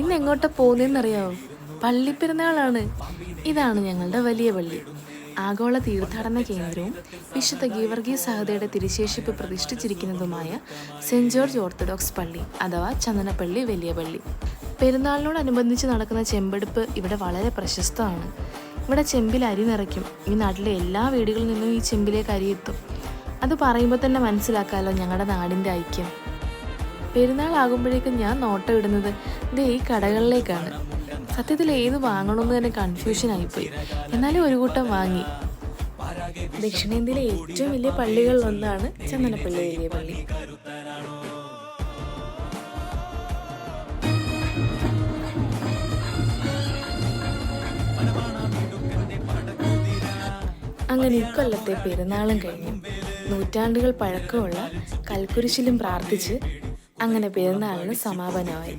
ഇന്ന് എങ്ങോട്ടാ പോകുന്നതെന്നറിയാവോ പള്ളിപ്പെരുന്നാളാണ്. ഇതാണ് ഞങ്ങളുടെ വലിയ പള്ളി. ആഗോള തീർത്ഥാടന കേന്ദ്രവും വിശുദ്ധ ഗീവർഗീസ് സഹതയുടെ തിരുശേഷിപ്പ് പ്രതിഷ്ഠിച്ചിരിക്കുന്നതുമായ സെന്റ് ജോർജ് ഓർത്തഡോക്സ് പള്ളി അഥവാ ചന്ദനപ്പള്ളി വലിയ പള്ളി. പെരുന്നാളിനോടനുബന്ധിച്ച് നടക്കുന്ന ചെമ്പെടുപ്പ് ഇവിടെ വളരെ പ്രശസ്തമാണ്. ഇവിടെ ചെമ്പിൽ അരി നിറയ്ക്കും. ഈ നാട്ടിലെ എല്ലാ വീടുകളിൽ നിന്നും ഈ ചെമ്പിലേക്ക് അരി എത്തും. അത് പറയുമ്പോൾ തന്നെ മനസ്സിലാക്കാമല്ലോ ഞങ്ങളുടെ നാടിന്റെ ഐക്യം. പെരുന്നാൾ ആകുമ്പോഴേക്കും ഞാൻ നോട്ടം ഇടുന്നത് ദേ ഈ കടകളിലേക്കാണ്. സത്യത്തിൽ ഏത് വാങ്ങണമെന്ന് തന്നെ കൺഫ്യൂഷൻ ആയിപ്പോയി. എന്നാലും ഒരു കൂട്ടം വാങ്ങി. ദക്ഷിണേന്ത്യയിലെ ഏറ്റവും വലിയ പള്ളികളിൽ ഒന്നാണ് ചന്ദനപ്പള്ളി വലിയ പള്ളി. അങ്ങനെ ഇക്കൊല്ലത്തെ പെരുന്നാളും കഴിഞ്ഞു. നൂറ്റാണ്ടുകൾ പഴക്കമുള്ള കൽക്കുരിശിലും പ്രാർത്ഥിച്ച് അങ്ങനെ പെരുന്നാളിന് സമാപനമായി.